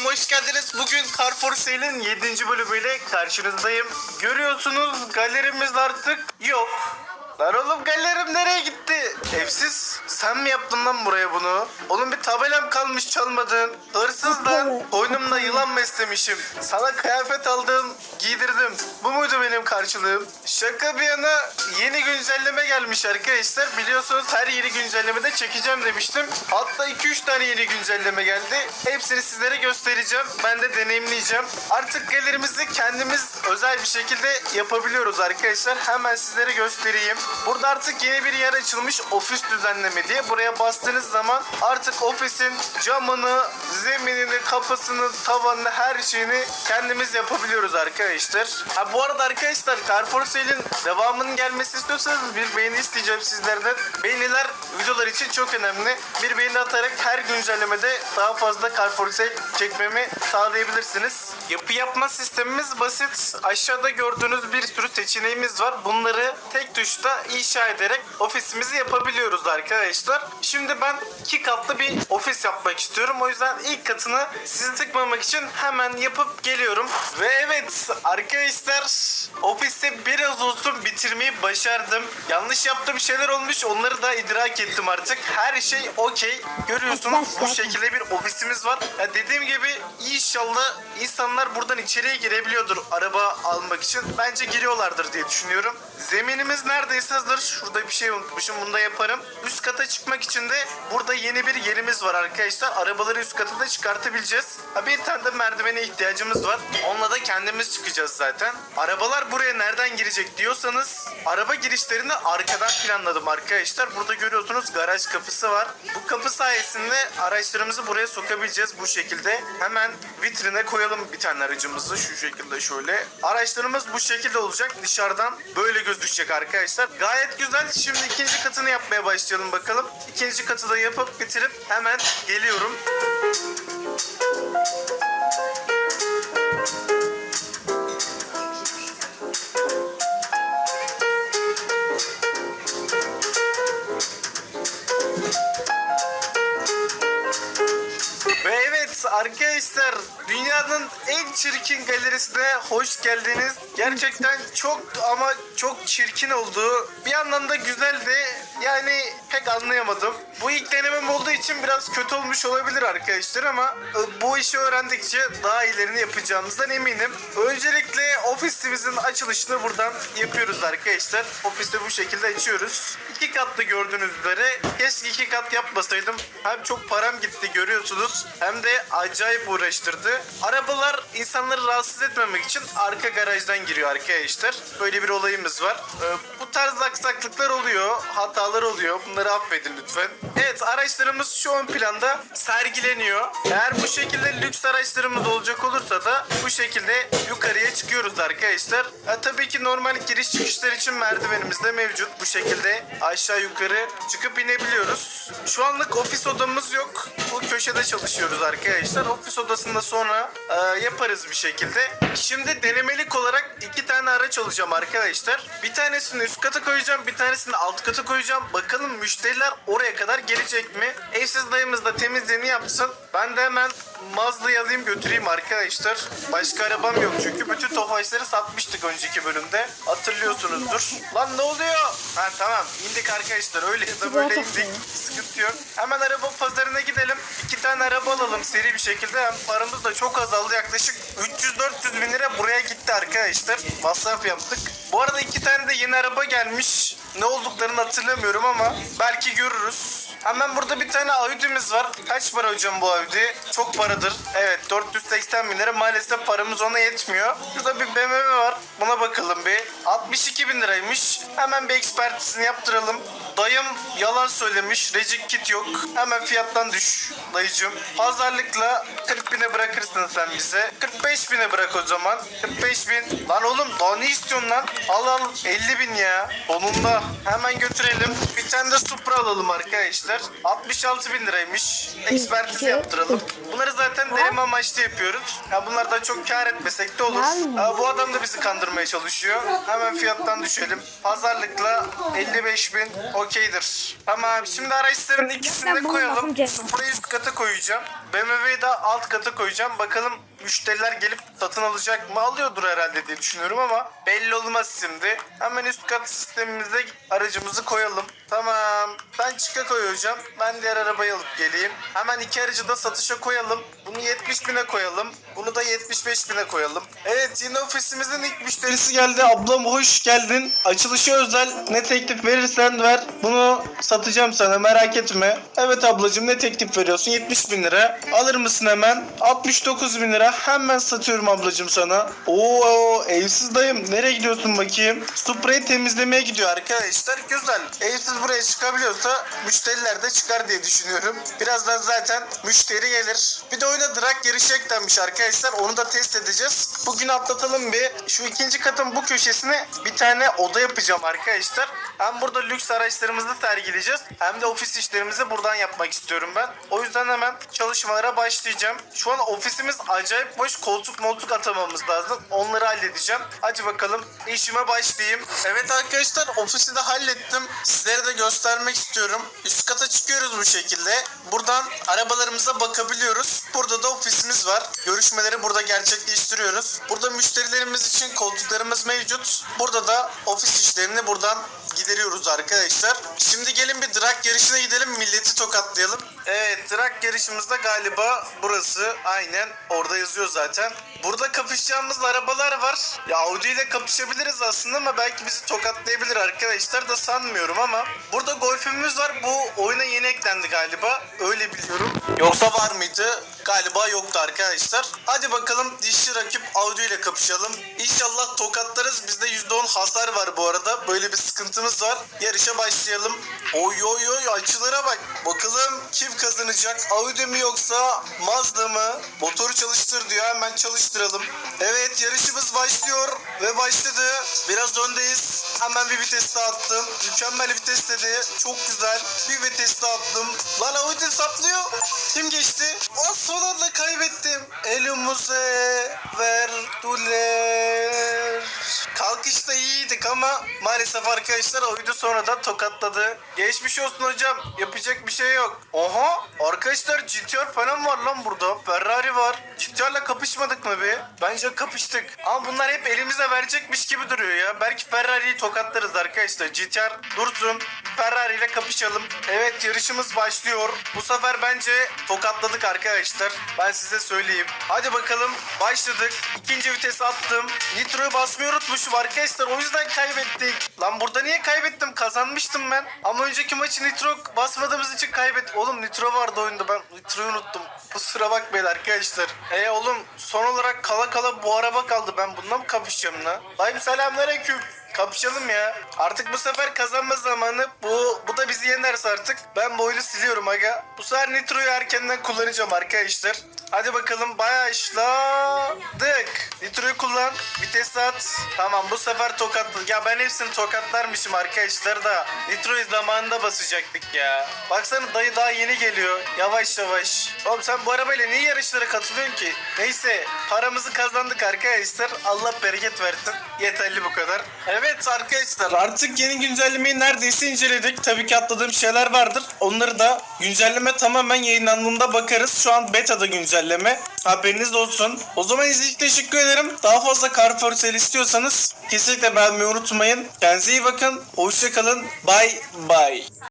kanalıma hoş geldiniz. Bugün Car for Sale'in 7. bölümüyle karşınızdayım. Görüyorsunuz galerimiz artık yok. Lan oğlum galerim nereye gitti? Evsiz sen mi yaptın lan buraya bunu? Oğlum bir tabelam kalmış çalmadın. Hırsız lan. Koynumda yılan beslemişim. Sana kıyafet aldım, giydirdim. Bu muydu benim karşılığım? Şaka bir yana yeni güncelleme gelmiş arkadaşlar. Biliyorsunuz her yeni güncellemede çekeceğim demiştim. Hatta 2-3 tane yeni güncelleme geldi. Hepsini sizlere göstereceğim. Ben de deneyimleyeceğim. Artık gelirimizi kendimiz özel bir şekilde yapabiliyoruz arkadaşlar. Hemen sizlere göstereyim. Burada artık yeni bir yer açılmış ofis düzenleme diye. Buraya bastığınız zaman artık ofisin camını, zeminini, kapısını, tavanını her şeyini kendimiz yapabiliyoruz arkadaşlar. Ha bu arada arkadaşlar Carrefour Sale'in devamının gelmesi istiyorsanız bir beğeni isteyeceğim sizlerden. Beğeniler videolar için çok önemli. Bir beğeni atarak her güncellemede daha fazla Carrefour Sale çekmemi sağlayabilirsiniz. Yapı yapma sistemimiz basit. Aşağıda gördüğünüz bir sürü seçeneğimiz var. Bunları tek tuşta inşa ederek ofisimizi yapabiliyoruz arkadaşlar. Şimdi ben iki katlı bir ofis yapmak istiyorum. O yüzden ilk katını sizi tıkmamak için hemen yapıp geliyorum. Ve evet arkadaşlar ofisi biraz olsun bitirmeyi başardım. Yanlış yaptığım şeyler olmuş. Onları da idrak ettim artık. Her şey okey. Görüyorsunuz bu şekilde bir ofisimiz var. Ya dediğim gibi inşallah insanlar buradan içeriye girebiliyordur araba almak için. Bence giriyorlardır diye düşünüyorum. Zeminimiz neredeyse hazır. Şurada bir şey unutmuşum. Bunu da yaparım. Üst kata için burada yeni bir yerimiz var arkadaşlar. Arabaları üst kata da çıkartabileceğiz. Bir tane de merdivene ihtiyacımız var. Onunla da kendimiz çıkacağız zaten. Arabalar buraya nereden girecek diyorsanız araba girişlerini arkadan planladım arkadaşlar. Burada görüyorsunuz garaj kapısı var. Bu kapı sayesinde araçlarımızı buraya sokabileceğiz bu şekilde. Hemen vitrine koyalım bir tane aracımızı şu şekilde şöyle. Araçlarımız bu şekilde olacak. Dışarıdan böyle gözükecek arkadaşlar. Gayet güzel. Şimdi ikinci katını yapmaya başlayalım bakalım. İkinci katı da yapıp bitirip hemen geliyorum. Arkadaşlar dünyanın en çirkin galerisine hoş geldiniz. Gerçekten çok ama çok çirkin oldu. Bir yandan da güzeldi. Yani pek anlayamadım. Bu ilk denemem olduğu için biraz kötü olmuş olabilir arkadaşlar ama e, bu işi öğrendikçe daha iyilerini yapacağımızdan eminim. Öncelikle ofisimizin açılışını buradan yapıyoruz arkadaşlar. Ofiste bu şekilde açıyoruz. İki katlı gördüğünüz üzere. Keşke iki kat yapmasaydım. Hem çok param gitti görüyorsunuz. Hem de acayip uğraştırdı. Arabalar insanları rahatsız etmemek için arka garajdan giriyor arkadaşlar. Böyle bir olayımız var. Ee, bu tarz aksaklıklar oluyor. Hatalar oluyor. Bunları affedin lütfen. Evet araçlarımız şu ön planda sergileniyor. Eğer bu şekilde lüks araçlarımız olacak olursa da bu şekilde yukarıya çıkıyoruz arkadaşlar. Ha, tabii ki normal giriş çıkışlar için merdivenimiz de mevcut. Bu şekilde aşağı yukarı çıkıp inebiliyoruz. Şu anlık ofis odamız yok. Bu köşede çalışıyoruz arkadaşlar. Ofis odasında sonra e, yaparız bir şekilde. Şimdi denemelik olarak iki tane araç alacağım arkadaşlar. Bir tanesini üst kata koyacağım. Bir tanesini alt kata koyacağım. Bakalım müşteriler oraya kadar gelecek mi? Evsiz dayımız da temizliğini yapsın. Ben de hemen Mazda'yı alayım götüreyim arkadaşlar. Başka arabam yok çünkü bütün tofaşları satmıştık önceki bölümde. Hatırlıyorsunuzdur. Lan ne oluyor? Ha tamam indik arkadaşlar öyle ya da böyle indik. Sıkıntı yok. Hemen araba pazarına gidelim. İki tane araba alalım seri bir şekilde. Hem paramız da çok azaldı. Yaklaşık 300-400 bin lira buraya gitti arkadaşlar. Masraf yaptık. Bu arada iki tane de yeni araba gelmiş. Ne olduklarını hatırlamıyorum ama belki görürüz. Hemen burada bir tane Audi'miz var. Kaç para hocam bu Audi? Çok paradır. Evet 480 bin lira. Maalesef paramız ona yetmiyor. Şurada bir BMW var. Buna bakalım bir. 62 bin liraymış. Hemen bir ekspertizini yaptıralım. Dayım yalan söylemiş. Rejik kit yok. Hemen fiyattan düş dayıcım. Pazarlıkla 40 bine bırakırsın sen bize. 45 bine bırak o zaman. 45 bin. Lan oğlum daha ne istiyorsun lan? Al al 50 bin ya. Sonunda. Hemen götürelim. Bir tane de Supra alalım arkadaşlar. 66 bin liraymış. Ekspertiz yaptıralım. Bunları zaten deneme amaçlı yapıyoruz. Ya bunlardan çok kar etmesek de olur. Ha, bu adam da bizi kandırmış kandırmaya çalışıyor. Hemen fiyattan düşelim. Pazarlıkla 55 bin okeydir. Tamam şimdi araçların ikisini de koyalım. Supra'yı üst kata koyacağım. BMW'yi de alt kata koyacağım. Bakalım müşteriler gelip satın alacak mı? Alıyordur herhalde diye düşünüyorum ama belli olmaz şimdi. Hemen üst kat sistemimize aracımızı koyalım. Tamam. Ben çıka koyacağım. Ben diğer arabayı alıp geleyim. Hemen iki aracı da satışa koyalım. Bunu 70 bine koyalım. Bunu da 75 bine koyalım. Evet yine ofisimizin ilk müşterisi geldi. Ablam hoş geldin. Açılışı özel. Ne teklif verirsen ver. Bunu satacağım sana merak etme. Evet ablacığım ne teklif veriyorsun? 70 bin lira. Alır mısın hemen? 69 bin lira. Hemen satıyorum ablacığım sana. Oo evsiz dayım. Nereye gidiyorsun bakayım? Supra'yı temizlemeye gidiyor arkadaşlar. Güzel. Evsiz buraya çıkabiliyorsa müşteriler de çıkar diye düşünüyorum. Birazdan zaten müşteri gelir. Bir de oyuna drag yarışı eklenmiş arkadaşlar. Onu da test edeceğiz. Bugün atlatalım bir. Şu ikinci katın bu köşesine bir tane oda yapacağım arkadaşlar. Hem burada lüks araçlarımızı sergileyeceğiz. Hem de ofis işlerimizi buradan yapmak istiyorum ben. O yüzden hemen çalışmalara başlayacağım. Şu an ofisimiz acayip boş. Koltuk moltuk atamamız lazım. Onları halledeceğim. Hadi bakalım işime başlayayım. Evet arkadaşlar ofisi de hallettim. Sizlere de göstermek istiyorum. Üst kata çıkıyoruz bu şekilde. Buradan arabalarımıza bakabiliyoruz. Burada da ofisimiz var. Görüşmeleri burada gerçekleştiriyoruz. Burada müşterilerimiz için koltuklarımız mevcut. Burada da ofis işlerini buradan gideriyoruz arkadaşlar. Şimdi gelin bir drag yarışına gidelim milleti tokatlayalım. Evet drag yarışımızda galiba burası aynen orada yazıyor zaten. Burada kapışacağımız arabalar var. Ya Audi ile kapışabiliriz aslında ama belki bizi tokatlayabilir arkadaşlar da sanmıyorum ama. Burada golfümüz var bu oyuna yeni eklendi galiba öyle biliyorum. Yoksa var mıydı? Galiba yoktu arkadaşlar. Hadi bakalım dişli rakip Audi ile kapışalım. İnşallah tokatlarız. Bizde %10 hasar var bu arada. Böyle bir sıkıntımız var. Yarışa başlayalım. Oy oy oy açılara bak. Bakalım kim kazanacak? Audi mi yoksa Mazda mı? Motoru çalıştır diyor. Hemen çalıştıralım. Evet yarışımız başlıyor ve başladı. Biraz öndeyiz. Hemen bir vites attım. Mükemmel vites dedi. Çok güzel. Bir vites attım. Lan Audi saplıyor. Kim geçti? Az son anda kaybettim. Elimize verdiler. İyiydik ama maalesef arkadaşlar oydu sonra da tokatladı. Geçmiş olsun hocam. Yapacak bir şey yok. Oha arkadaşlar GTR falan var lan burada. Ferrari var. GTR'la kapışmadık mı be? Bence kapıştık. Ama bunlar hep elimize verecekmiş gibi duruyor ya. Belki Ferrari'yi tokatlarız arkadaşlar. GTR dursun. Ferrari ile kapışalım. Evet yarışımız başlıyor. Bu sefer bence tokatladık arkadaşlar. Ben size söyleyeyim. Hadi bakalım başladık. İkinci vites attım. Nitro'yu basmayı unutmuşum arkadaşlar. O yüzden kaybettik. Lan burada niye kaybettim? Kazanmıştım ben. Ama önceki maçı Nitro basmadığımız için kaybettim. Oğlum Nitro vardı oyunda. Ben Nitro'yu unuttum. Kusura bakmayın arkadaşlar. E oğlum son olarak kala kala bu araba kaldı. Ben bununla mı kapışacağım lan? Dayım selamünaleyküm. Kapışalım ya. Artık bu sefer kazanma zamanı. Bu bu da bizi yenerse artık ben bu oyunu siliyorum aga. Bu sefer Nitro'yu erkenden kullanacağım arkadaşlar. Hadi bakalım bayağı işladık. Nitro'yu kullan. Vites at. Tamam bu sefer tokatlı. Ya ben hepsini tokatlarmışım arkadaşlar da. Nitro'yu zamanında basacaktık ya. Baksana dayı daha yeni geliyor. Yavaş yavaş. Oğlum sen bu arabayla niye yarışlara katılıyorsun ki? Neyse paramızı kazandık arkadaşlar. Allah bereket versin. Yeterli bu kadar. Evet arkadaşlar artık yeni güncellemeyi neredeyse inceledik. Tabii ki atladığım şeyler vardır. Onları da güncelleme tamamen yayınlandığında bakarız. Şu an beta'da güncelleme. Haberiniz olsun. O zaman için teşekkür ederim. Daha fazla Car for Sale istiyorsanız kesinlikle beğenmeyi unutmayın. Kendinize iyi bakın. Hoşçakalın. Bye bye.